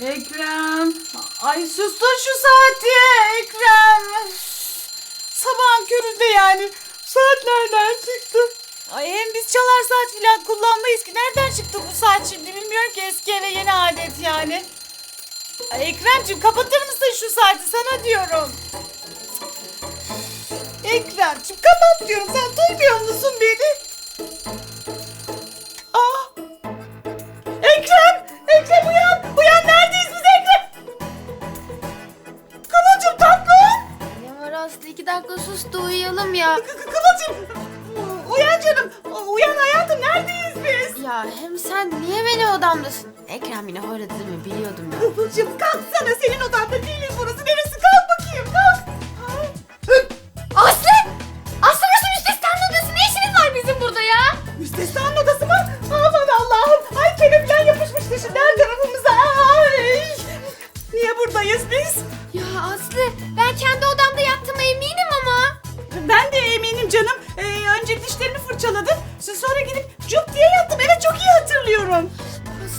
Ekrem. Ay sustur şu saati Ekrem. Üf. Sabahın köründe yani. Saat nereden çıktı? Ay hem biz çalar saat falan kullanmayız ki. Nereden çıktı bu saat şimdi bilmiyorum ki eski eve yeni adet yani. Ay Ekremciğim kapatır mısın şu saati sana diyorum. Ekremciğim kapat diyorum sen duymuyor musun beni?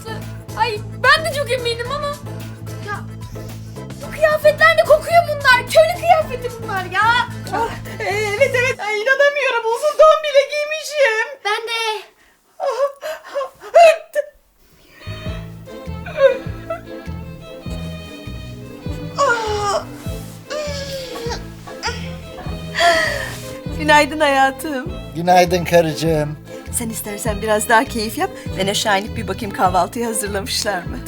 Aslı ay ben de çok eminim ama. Ya bu kıyafetler de kokuyor bunlar. Köylü kıyafeti bunlar ya. Ah, evet evet. Ay, inanamıyorum. Uzun don bile giymişim. Ben de. Ah. Günaydın hayatım. Günaydın karıcığım. Sen istersen biraz daha keyif yap. Ben aşağı inip bir bakayım kahvaltıyı hazırlamışlar mı?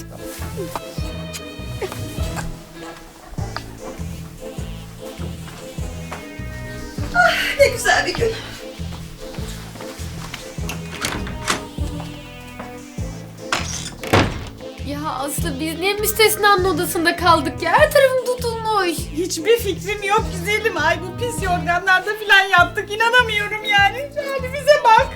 Ah, ne güzel bir gün. Ya Aslı biz niye müstesnanın odasında kaldık ya? Her tarafım tutulmuş. Hiçbir fikrim yok güzelim. Ay bu pis yorganlarda falan yattık. İnanamıyorum yani. Yani bize bak.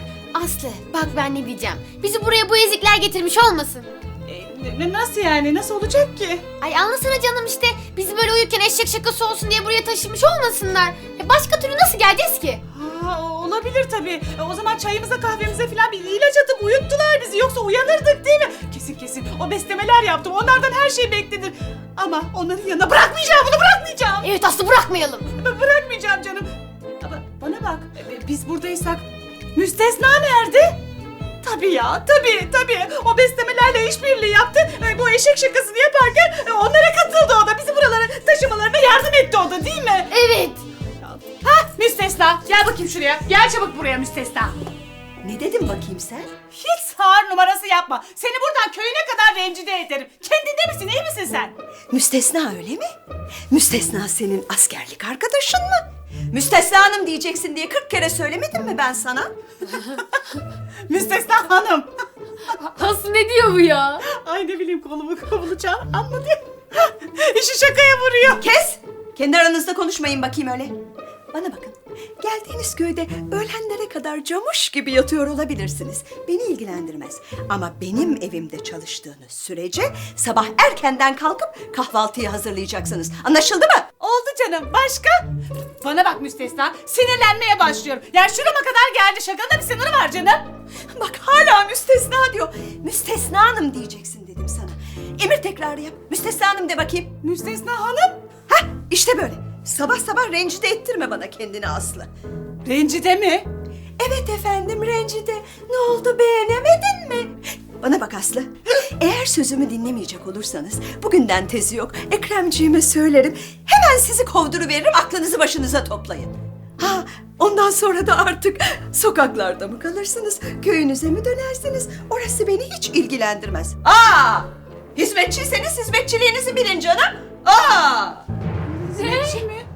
Aslı bak ben ne diyeceğim. Bizi buraya bu ezikler getirmiş olmasın. E, ne- nasıl yani? Nasıl olacak ki? Ay anlasana canım işte bizi böyle uyurken eşek şakası olsun diye buraya taşımış olmasınlar. Ya başka türlü nasıl geleceğiz ki? Ha, olabilir tabii. E, O zaman çayımıza kahvemize falan bir ilaç atıp uyuttular bizi. Yoksa uyanırdık değil mi? Kesin kesin. O beslemeler yaptım. Onlardan her şey beklenir. Ama onların yanına bırakmayacağım. Bunu bırakmayacağım. Evet Aslı bırakmayalım. B- bırakmayacağım canım. Ama bana bak. e, Biz buradaysak müstesna nerede? Tabii ya, tabii, tabii. O beslemelerle işbirliği yaptı. E, Bu eşek şakasını yaparken e, onlara katıldı o da. Bizi buralara taşımalarına yardım etti o da değil mi? Evet. Ha müstesna. Gel bakayım şuraya. Gel çabuk buraya müstesna. Ne dedim bakayım sen? Hiç sağır numarası yapma. Seni buradan köyüne kadar rencide ederim. Kendinde misin, iyi misin sen? Müstesna öyle mi? Müstesna senin askerlik arkadaşın mı? Müstesna hanım diyeceksin diye kırk kere söylemedim mi ben sana? Müstesna hanım. Aslı ne diyor bu ya? Ay ne bileyim kolumu kovulacağım anladı. İşi şakaya vuruyor. Kes! Kendi aranızda konuşmayın bakayım öyle. Bana bakın. Geldiğiniz köyde öğlenlere kadar camuş gibi yatıyor olabilirsiniz. Beni ilgilendirmez. Ama benim evimde çalıştığınız sürece sabah erkenden kalkıp kahvaltıyı hazırlayacaksınız. Anlaşıldı mı? Oldu canım. Başka? Bana bak müstesna. Sinirlenmeye başlıyorum. Ya şurama kadar geldi. Şakada bir sınırı var canım. Bak hala müstesna diyor. Müstesna hanım diyeceksin dedim sana. Emir tekrarı yap. Müstesna hanım de bakayım. Müstesna hanım. Hah işte böyle. Sabah sabah rencide ettirme bana kendini Aslı. Rencide mi? Evet efendim rencide. Ne oldu beğenemedin mi? Bana bak Aslı. Eğer sözümü dinlemeyecek olursanız bugünden tezi yok. Ekremciğime söylerim. Hemen sizi kovduruveririm aklınızı başınıza toplayın. Ha ondan sonra da artık sokaklarda mı kalırsınız? Köyünüze mi dönersiniz? Orası beni hiç ilgilendirmez. Aa! Hizmetçiyseniz hizmetçiliğinizi bilin canım. Aa! Hizmetçi mi?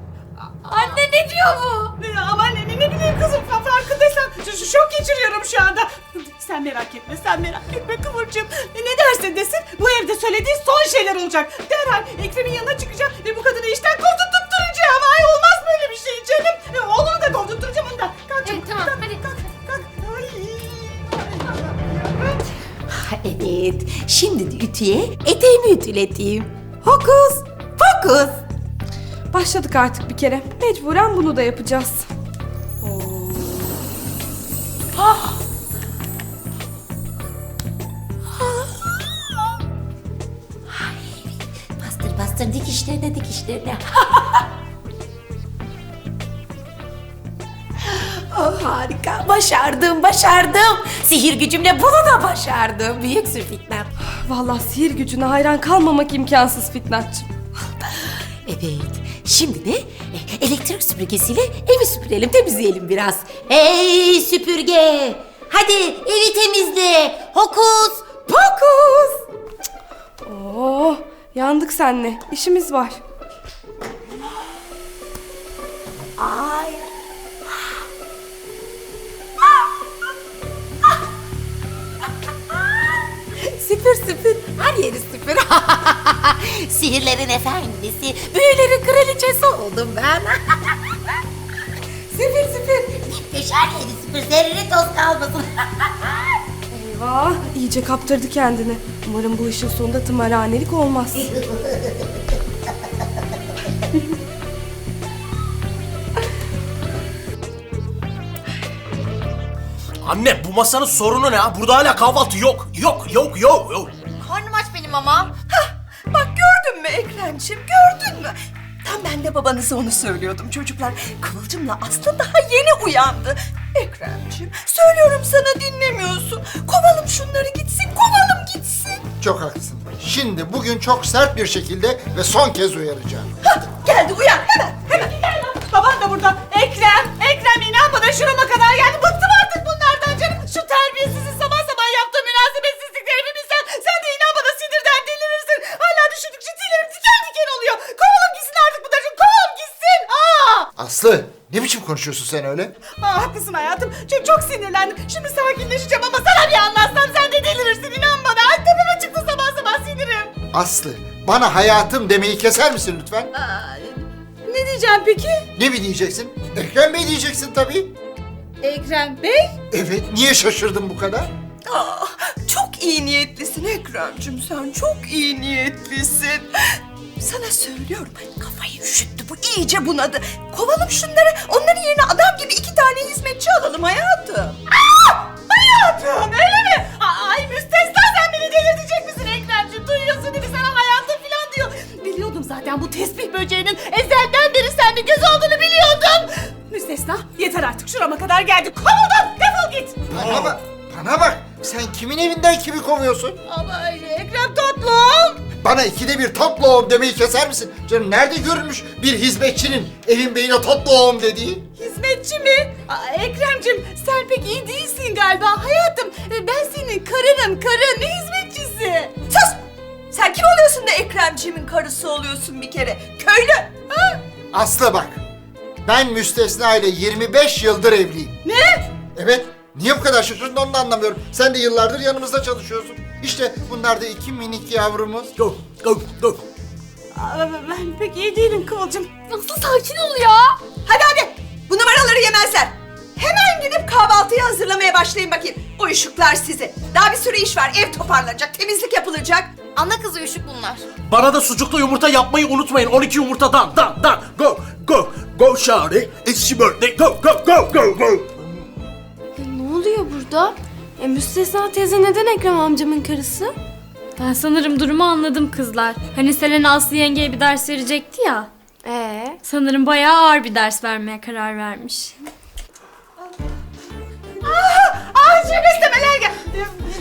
Anne ne diyor bu? Aman ne, ne, bileyim kızım fa- farkındaysan şu, şu şok geçiriyorum şu anda. Sen merak etme sen merak etme Kıvırcığım. Ne dersin desin bu evde söylediği son şeyler olacak. Derhal Ekrem'in yanına çıkacağım ve bu kadını işten kovdurtturacağım. Ay olmaz böyle bir şey canım. E, Oğlunu da kovdurtturacağım onu da. Kalk çabuk. Evet, tamam, kalk, hadi. Kalk kalk. Ay. Ay. Ha, Evet, şimdi de ütüye eteğimi ütületeyim. Hokus pokus. Başladık artık bir kere. Mecburen bunu da yapacağız. Yaptır dikişlerine dikişlerine. oh, harika. Başardım, başardım. Sihir gücümle bunu da başardım. Büyüksün Fitnat. Vallahi sihir gücüne hayran kalmamak imkansız Fitnatçım. Evet. Şimdi de e, elektrik süpürgesiyle evi süpürelim, temizleyelim biraz. Hey süpürge! Hadi evi temizle. Hokus pokus. Oo, yandık senle. İşimiz var. Ay. Süpür süpür. Her yeri süpür. Sihirlerin efendisi, büyülerin kraliçesi oldum ben. süpür süpür. Gitmiş her yeri süpür. Zerre toz kalmasın. Eyvah, iyice kaptırdı kendini. Umarım bu işin sonunda tımarhanelik olmaz. Anne bu masanın sorunu ne ha? Burada hala kahvaltı yok. Yok yok yok yok. Karnım aç benim ama. Gördün mü Ekrem'ciğim gördün mü? Tam ben de babanıza onu söylüyordum çocuklar. Kıvılcımla Aslı daha yeni uyandı. Ekrem'ciğim söylüyorum sana dinlemiyorsun. Kovalım şunları gitsin kovalım gitsin. Çok haklısın. Şimdi bugün çok sert bir şekilde ve son kez uyaracağım. Hadi konuşuyorsun sen öyle? Aa, haklısın hayatım. Çünkü çok sinirlendim. Şimdi sakinleşeceğim ama sana bir anlatsam sen de delirirsin inan bana. Ay tepeme çıktı sabah sabah sinirim. Aslı bana hayatım demeyi keser misin lütfen? Ne diyeceğim peki? Ne mi diyeceksin? Ekrem Bey diyeceksin tabii. Ekrem Bey? Evet niye şaşırdın bu kadar? Ah, çok iyi niyetlisin Ekrem'cim sen çok iyi niyetlisin. Sana söylüyorum kafayı üşüttü bu iyice bunadı. Kovalım şunları onların yerine adam gibi iki tane hizmetçi alalım hayatım. Hayatım öyle mi? Ay müstesna sen beni delirtecek misin Ekremciğim? Duyuyorsun değil mi sana hayatım falan diyor. Biliyordum zaten bu tesbih böceğinin ezelden beri sende göz olduğunu biliyordum. Müstesna yeter artık şurama kadar geldik. Kovuldun defol git. Bana bak, bana bak. Sen kimin evinden kimi kovuyorsun? Ama tatlım. Bana ikide bir tatlı oğlum demeyi keser misin? Canım nerede görülmüş bir hizmetçinin evin beyine tatlı oğlum dediği? Hizmetçi mi? Aa, Ekremciğim sen pek iyi değilsin galiba hayatım. e, Ben senin karınım karın ne hizmetçisi? Sus! Sen kim oluyorsun da Ekremciğimin karısı oluyorsun bir kere? Köylü! Ha? Aslı bak. Ben müstesna ile 25 yıldır evliyim. Ne? Evet. Niye bu kadar şaşırdın onu da anlamıyorum. Sen de yıllardır yanımızda çalışıyorsun. İşte bunlar da iki minik yavrumuz. Go go go. Aa, Ben pek iyi değilim Kıvılcım. Nasıl sakin ol ya? Hadi hadi! Bu numaraları yemezler. Hemen gidip kahvaltıyı hazırlamaya başlayın bakayım. Uyuşuklar sizi. Daha bir sürü iş var. Ev toparlanacak, temizlik yapılacak. Ana kızı üşük bunlar. Bana da sucuklu yumurta yapmayı unutmayın. 12 yumurtadan dan dan. Go go go Shari. It's your birthday. Go go go go go. Ne oluyor burada? E, Müstesna teyze neden Ekrem amcamın karısı? Ben sanırım durumu anladım kızlar. Hani Selena Aslı yengeye bir ders verecekti ya. Ee, Sanırım bayağı ağır bir ders vermeye karar vermiş. Aa çok istemeler gel.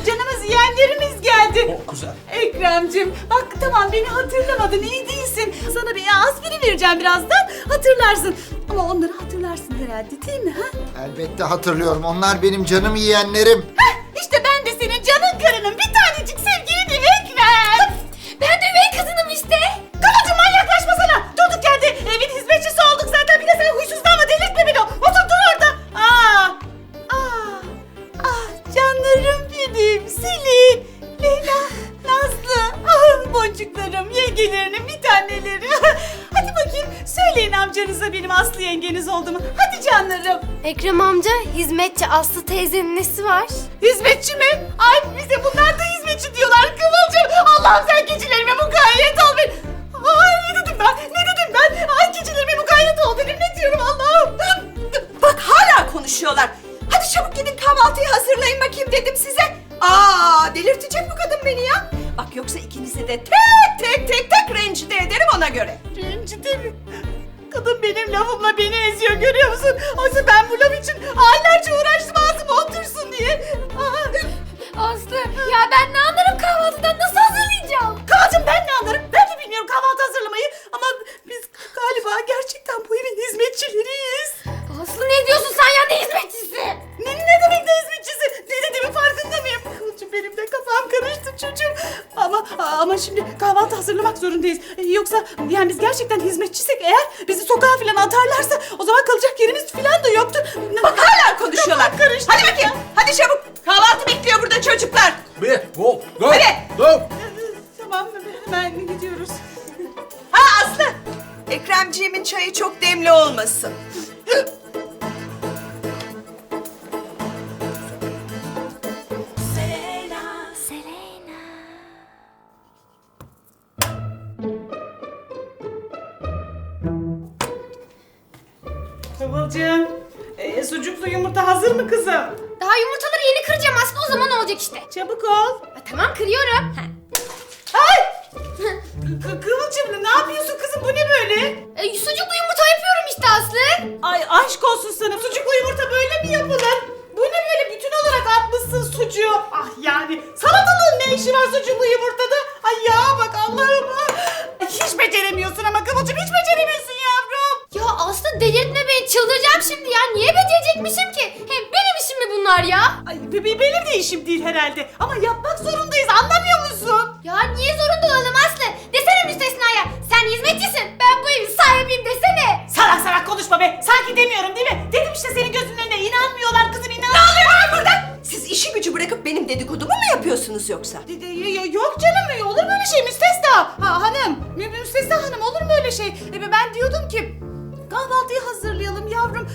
Canımız yeğenlerimiz geldi. Oh, güzel. Ekrem'cim bak tamam beni hatırlamadın iyi değilsin. Sana bir aspirin vereceğim birazdan hatırlarsın. Ama onları hatırlarsın herhalde değil mi? Ha? Elbette hatırlıyorum. Onlar benim canım yiyenlerim. Heh, işte ben de senin canın karının bir tanecik sevgilinim Ekrem. Ben de üvey kızınım işte. Kıvılcım manyaklaşma sana. Durduk yerde evin hizmetçisi olduk zaten. Bir de sen huysuzlanma delirtme beni. Otur dur orada. Aa, aa, ah canlarım benim. Selin, Leyla, Nazlı. Ah boncuklarım, yengelerinin bir taneleri. Söyleyin amcanıza benim Aslı yengeniz olduğumu. Hadi canlarım. Ekrem amca hizmetçi Aslı teyzenin nesi var? Hizmetçi mi? Ay bize bunlar da hizmetçi diyorlar Kıvılcım. Allah'ım sen keçilerime mukayyet ol beni. Ay ne dedim ben? Ne dedim ben? Ay keçilerime mukayyet ol dedim. Ne diyorum Allah'ım? Bak hala konuşuyorlar. Hadi çabuk gidin kahvaltıyı hazırlayın bakayım dedim size. Aa delirtecek bu kadın beni ya. Bak yoksa ikinizi de tek tek tek tek rencide ederim göre. Rencide mi? Kadın benim lafımla beni eziyor görüyor musun? Oysa ben bu laf için aylarca uğraştım ağzıma otursun diye. Aa, Aslı ya ben ne anlarım kahvaltıdan nasıl hazırlayacağım? Kıvılcım ben ne anlarım? Ben de bilmiyorum kahvaltı hazırlamayı. Ama biz galiba gerçekten bu evin hizmetçileriyiz. Aslı ne diyorsun sen ya ne hizmetçisi? Ne, ne demek ne hizmetçisi? Ne dediğimin farkında mıyım? Kıvılcım benim de kafam karıştı çocuğum. Ama ama şimdi kahvaltı hazırlamak zorundayız. Yoksa yani biz gerçekten hizmetçisek eğer bizi sokağa falan atarlarsa o zaman kalacak yerimiz falan da yoktur. Bak hala konuşuyorlar. Karıştı. Hadi bakayım. Hadi çabuk. Kahvaltı bekliyor burada çocuklar. Bir, go, go, Hadi. go. Tamam hemen gidiyoruz. Ha Aslı. Ekremciğimin çayı çok demli olmasın. Çabuk ol. Ha, tamam kırıyorum. Ha. Ay! Kı- Kıvılcım ne yapıyorsun kızım bu ne böyle? E, sucuklu yumurta yapıyorum işte Aslı. Ay aşk olsun sana sucuklu yumurta böyle mi yapılır? Bu ne böyle bütün olarak atmışsın sucuğu? Ah yani salatalığın ne işi var sucuklu yumurtada? Ay ya bak Allah'ım. ah. Hiç beceremiyorsun ama Kıvılcım hiç beceremiyorsun yavrum. Ya Aslı delirtme beni çıldıracağım şimdi ya. Niye becerecekmişim ki? Hem benim işim mi bunlar ya? Ay be- be- benim de işim değil herhalde ama yapmak zorundayız anlamıyor musun? Ya niye zorunda olalım Aslı? Desene müstesnaya. Sen hizmetçisin. Ben bu evin sahibiyim desene. Salak salak konuşma be. Sanki demiyorum değil mi? Dedim işte senin gözünün önüne inanmıyorlar kızım inan. Ne oluyor burada? Siz işi gücü bırakıp benim dedikodumu mu yapıyorsunuz yoksa? De- de- Yok canım olur mu öyle şey müstesna? Ha, hanım mü- müstesna hanım olur mu öyle şey? E, ben diyordum ki kahvaltıyı yavrum.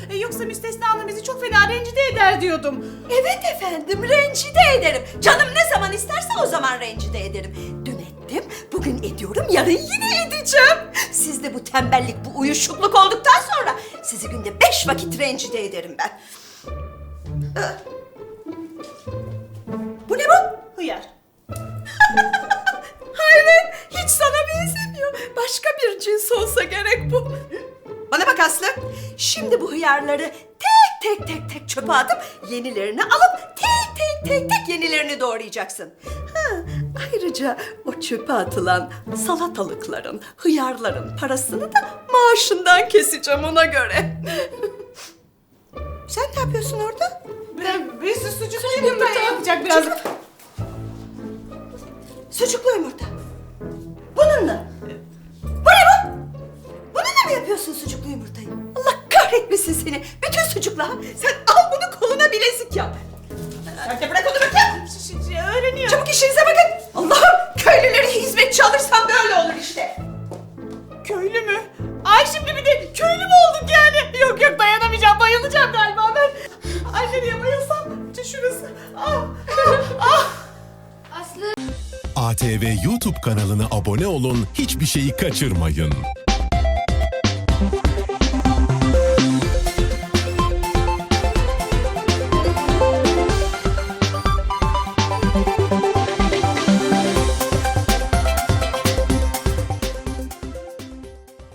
E, yoksa müstesna bizi çok fena rencide eder diyordum. Evet efendim rencide ederim. Canım ne zaman isterse o zaman rencide ederim. Dün ettim, bugün ediyorum, yarın yine edeceğim. Siz de bu tembellik, bu uyuşukluk olduktan sonra sizi günde beş vakit rencide ederim ben. Ee, Bu ne bu? Hıyar. Hayret, hiç sana benzemiyor. Başka bir cins olsa gerek bu. Bana bak Aslı, şimdi bu hıyarları tek tek tek tek çöpe atıp yenilerini alıp tek tek tek tek yenilerini doğrayacaksın. Ha, ayrıca o çöpe atılan salatalıkların, hıyarların parasını da maaşından keseceğim ona göre. Sen ne yapıyorsun orada? Ben, biz sucuklu yumurta yapacak biraz. Sucuklu yumurta. Seni. Bütün sucukla. Sen al bunu koluna bilezik yap. Hadi bırak onu bakayım. Öğreniyor. Çabuk işinize bakın. Allah'ım köylüleri hizmetçi alırsam böyle olur işte. Köylü mü? Ay şimdi bir de köylü mü olduk yani? Yok yok dayanamayacağım bayılacağım galiba ben. Ay nereye bayılsam? Şurası. Ah. ah. Aslı ATV YouTube kanalına abone olun, hiçbir şeyi kaçırmayın.